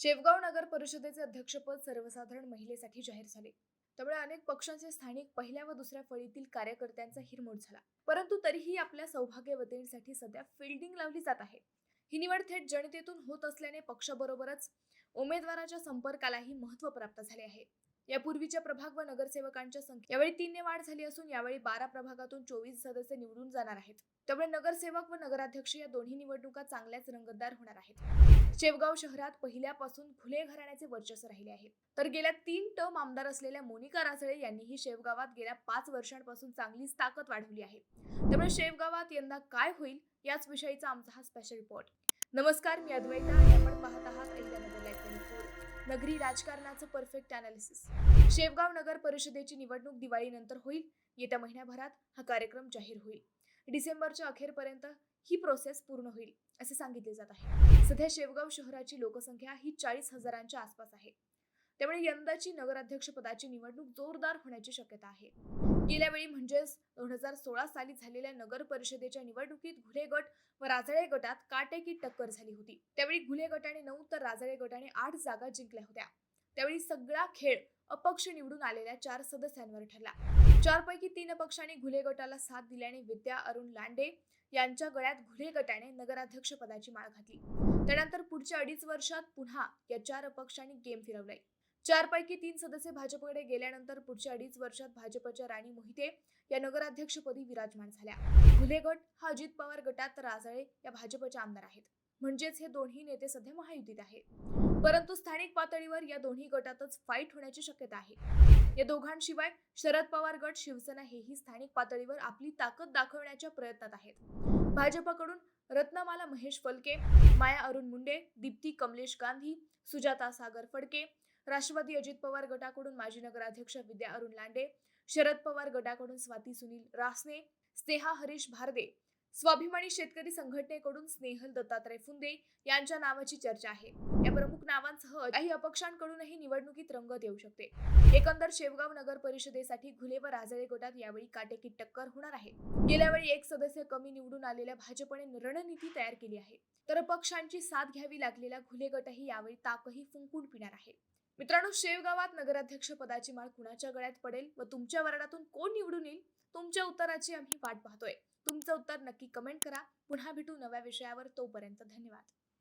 शेवगाव नगर परिषदेचे अध्यक्षपद सर्वसाधारण महिलेसाठी जाहीर झाले. त्यामुळे अनेक पक्षांचे स्थानिक पहिल्या व दुसऱ्या फळीतील कार्यकर्त्यांचा हिरमोड झाला. परंतु तरीही आपल्या सौभाग्यवतींसाठी सध्या फिल्डिंग लावली जात आहे. ही निवड थेट जनतेतून होत असल्याने पक्षाबरोबरच उमेदवाराच्या संपर्कालाही महत्त्व प्राप्त झाले आहे. यापूर्वीच्या प्रभाग व नगरसेवकांच्या संख्या यावेळी तीनने वाढ झाली असून यावेळी बारा प्रभागातून चोवीस सदस्य निवडून जाणार आहेत. त्यामुळे नगरसेवक व नगराध्यक्ष या दोन्ही निवडणुका चांगल्याच रंगतदार होणार आहेत. शेवगाव शहरात पहिल्यापासून खुले घराण्याचे वर्चस्व राहिले आहे. तर गेल्या तीन टर्म आमदार असलेल्या मोनिका रासळे यांनीही शेवगावात गेल्या पाच वर्षांपासून चांगलीच ताकद वाढवली आहे. त्यामुळे शेवगावात यंदा काय होईल याच विषयीचा आमचा हा स्पेशल रिपोर्ट नमस्कार मी अद्वैता आणि आपण पाहत आहात नगरी राजकारणाचं परफेक्ट अनालिसिस शेवगाव नगर परिषदेची निवडणूक दिवाळीनंतर होईल. येत्या महिन्याभरात हा कार्यक्रम जाहीर होईल. डिसेंबरच्या अखेरपर्यंत ही प्रोसेस पूर्ण होईल असे सांगितले जात आहे. सध्या शेवगाव शहराची लोकसंख्या ही चाळीस हजारांच्या आसपास आहे. त्यामुळे यंदाची नगराध्यक्ष पदाची निवडणूक जोरदार होण्याची शक्यता आहे. गेल्या वेळी म्हणजेच दोन हजार सोळा साली झालेल्या नगर परिषदेच्या निवडणुकीत घुले गट व राजळे गटात काटेकी टक्कर झाली होती. त्यावेळी घुले गटाने नऊ तर राजळे गटाने आठ जागा जिंकल्या होत्या. त्यावेळी सगळा खेळ अपक्ष निवडून आलेल्या चार सदस्यांवर ठरला. चारपैकी तीन अपक्षांनी घुले गटाला साथ दिल्याने विद्या अरुण लांडे यांच्या गळ्यात घुले गटाने नगराध्यक्ष पदाची माळ घातली. त्यानंतर पुढच्या अडीच वर्षात पुन्हा या चार अपक्षांनी गेम फिरवलाय. चारपैकी तीन सदस्य भाजपकडे गेल्यानंतर पुढच्या अडीच वर्षात भाजपच्या राणी मोहिते या नगराध्यक्षपदी विराजमान झाल्या. घुले गट हा अजित पवार गटात तर राजळे या भाजपच्या आमदार आहेत. म्हणजेच हे दोन्ही नेते सध्या महायुतीत आहेत. परंतु स्थानिक पातळीवर या दोन्ही गटातच फाईट होण्याची शक्यता आहे. या दोघांशिवाय शरद पवार गट शिवसेना हेही स्थानिक पातळीवर आपली ताकद दाखवण्याच्या प्रयत्नात आहेत. भाजपकडून रत्नमाला महेश फलके माया अरुण मुंडे दीप्ती कमलेश गांधी सुजाता सागर फडके राष्ट्रवादी अजित पवार गटाकडून माजी नगराध्यक्ष विद्या अरुण लांडे शरद पवार गटाकडून स्वाती सुनील रासने स्नेहा हरीश भारदे स्वाभिमानी शेतकरी संघटनेकडून स्नेहल दत्तात्रय फुंदे यांच्या नावाची चर्चा आहे. या प्रमुख नावांसह काही अपक्षांकडूनही निवडणुकीत रंगत येऊ शकते. एकंदर शेवगाव नगर परिषदेसाठी घुले व राजळे गटात यावेळी काटेकी टक्कर होणार आहे. गेल्या वेळी एक सदस्य कमी निवडून आलेल्या भाजपने रणनीती तयार केली आहे. तर पक्षांची साथ घ्यावी लागलेला घुले गटही यावेळी ताकही फुंकून पिणार आहे. मित्रांनो शेवगावात नगराध्यक्ष पदाची माळ कुणाच्या गळ्यात पडेल व तुमच्या वर्णातून कोण निवडून येईल? तुमच्या उत्तराची आम्ही वाट पाहतोय. तुमचं उत्तर नक्की कमेंट करा. पुन्हा भेटू नव्या विषयावर. तोपर्यंत धन्यवाद.